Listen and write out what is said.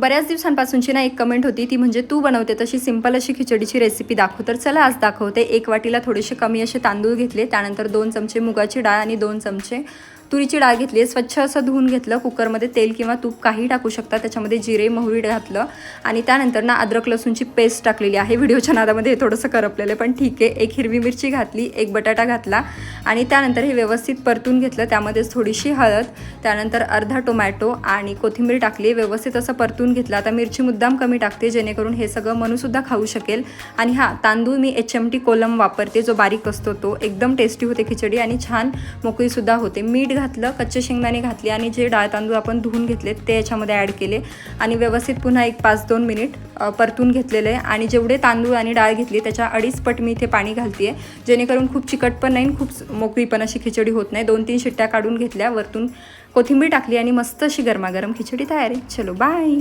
बऱ्याच दिवसांपासूनची ना एक कमेंट होती. ती म्हणजे तू बनवते तशी सिंपल अशी खिचडीची रेसिपी दाखव. तर चला आज दाखवते. एक वाटीला थोडेसे कमी असे तांदूळ घेतले. त्यानंतर दोन चमचे मुगाची डाळ आणि दोन चमचे तुरीची डाळ घेतली स्वच्छ असं धुवून घेतलं कुकरमध्ये तेल किंवा तूप काही टाकू शकता. त्याच्यामध्ये जिरे मोहरी घातलं आणि त्यानंतर ना अद्रक लसूणची पेस्ट टाकलेली आहे. व्हिडिओच्या नादामध्ये थोडंसं करपलेलं पण ठीक आहे. एक हिरवी मिरची घातली एक बटाटा घातला आणि त्यानंतर हे व्यवस्थित परतून घेतलं. त्यामध्येच थोडीशी हळद त्यानंतर अर्धा टोमॅटो आणि कोथिंबीर टाकली. व्यवस्थित असं परतून घेतलं. आता मिरची मुद्दाम कमी टाकते जेणेकरून हे सगळं मनूसुद्धा खाऊ शकेल. आणि हा तांदूळ मी एच एम टी कोलम वापरते जो बारीक असतो तो. एकदम टेस्टी होते खिचडी आणि छान मोकळीसुद्धा होते. मीठ घातलं कच्चे शेंगदाणे घातले आणि जे डाळ तांदूळ आपण धुवून घेतले ते याच्यामध्ये ॲड केले. आणि व्यवस्थित पुन्हा एक पाच दोन मिनिट परतून घेतलेले. आहे आणि जेवढे तांदूळ आणि डाळ घेतली त्याच्या अडीच पट मी इथे पाणी घालते आहे जेणेकरून खूप चिकट पण नाही आणि खूप मोकळी पण अशी खिचडी होत नाही. दोन तीन शिट्ट्या काढून घेतल्या वरतून कोथिंबीर टाकली आणि मस्त अशी गरमागरम खिचडी तयार आहे. चलो बाय